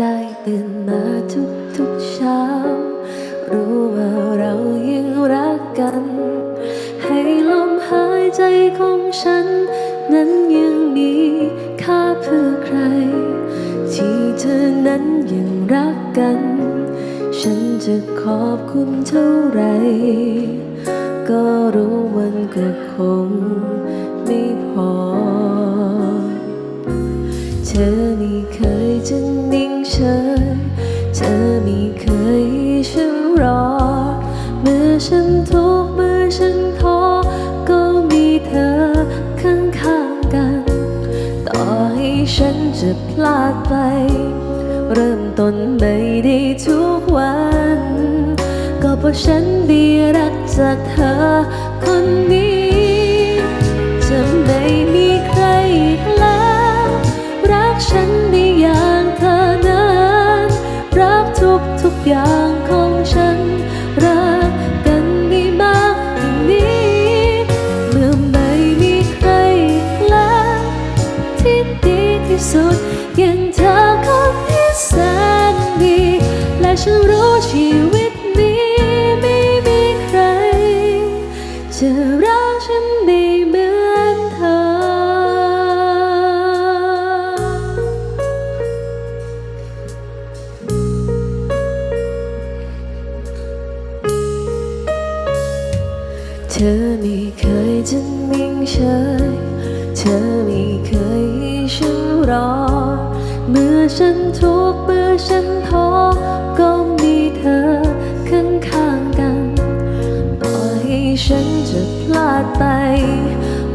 ได้ตื่นมาทุกทุกๆเช้า รู้ว่าเรายังรักกัน ให้ลมหายใจของฉัน นั้นยังมีค่าเพื่อใคร ที่เธอนั้นยังรักกัน ฉันจะขอบคุณเท่าไร ก็รู้มันก็คงไม่พอ เธอไม่เคยจะนิ่งเฉย เธอไม่เคยฉันรอ เมื่อฉันทุกข์เมื่อฉันท้อก็มีเธอข้างๆกัน ต่อให้ฉันจะพลาดไป เริ่ม ต้นไม่ได้ทุกวัน ก็เพราะฉันได้รักจากเธอคนนี้จะไม่มีใครอีกแล้ว รักฉันได้อย่างเธอนั้น รักทุกทุกอย่างของฉัน รักกันได้มากอย่างนี้ เมื่อไม่มีใครอีกแล้วที่ดีที่สุดยังเธอ จะรักฉันได้เหมือนเธอ เธอไม่เคยจะนิ่งเฉย เธอไม่เคยให้ฉันรอ เมื่อฉันทุกข์เมื่อฉันท้อ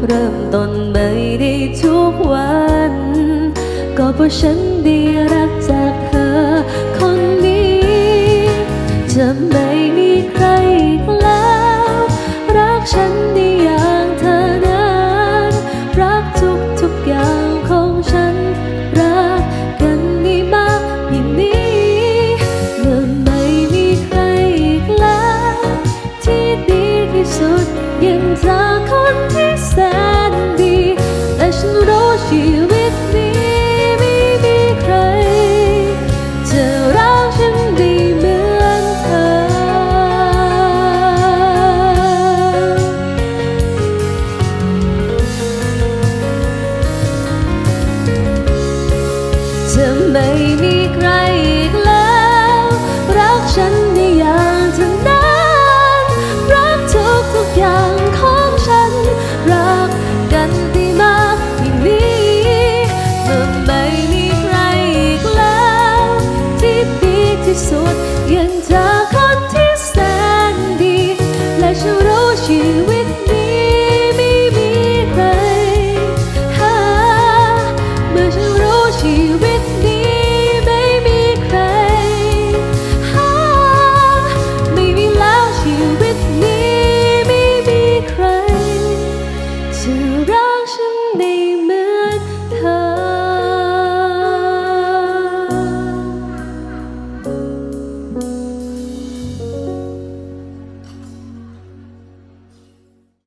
เริ่มต้นไม่ได้ทุกวัน ก็เพราะฉันได้รักจากเธอคนนี้ จะไม่มีใครอีกแล้ว รักฉันได้อย่างเธอนั้น รักทุกทุกๆอย่างของฉัน รักกันได้มากอย่างนี้เมื่อไม่มีใครอีกแล้ว ที่ดีที่สุดยังเธอ ไม่มีใครอีกแล้ว รักฉันในอย่างเท่านั้นรักทุกทุกอย่างของฉัน รักกันที่มากอย่างนี้เมื่อไม่มีใครอีกแล้ว ที่ดีที่สุดยัง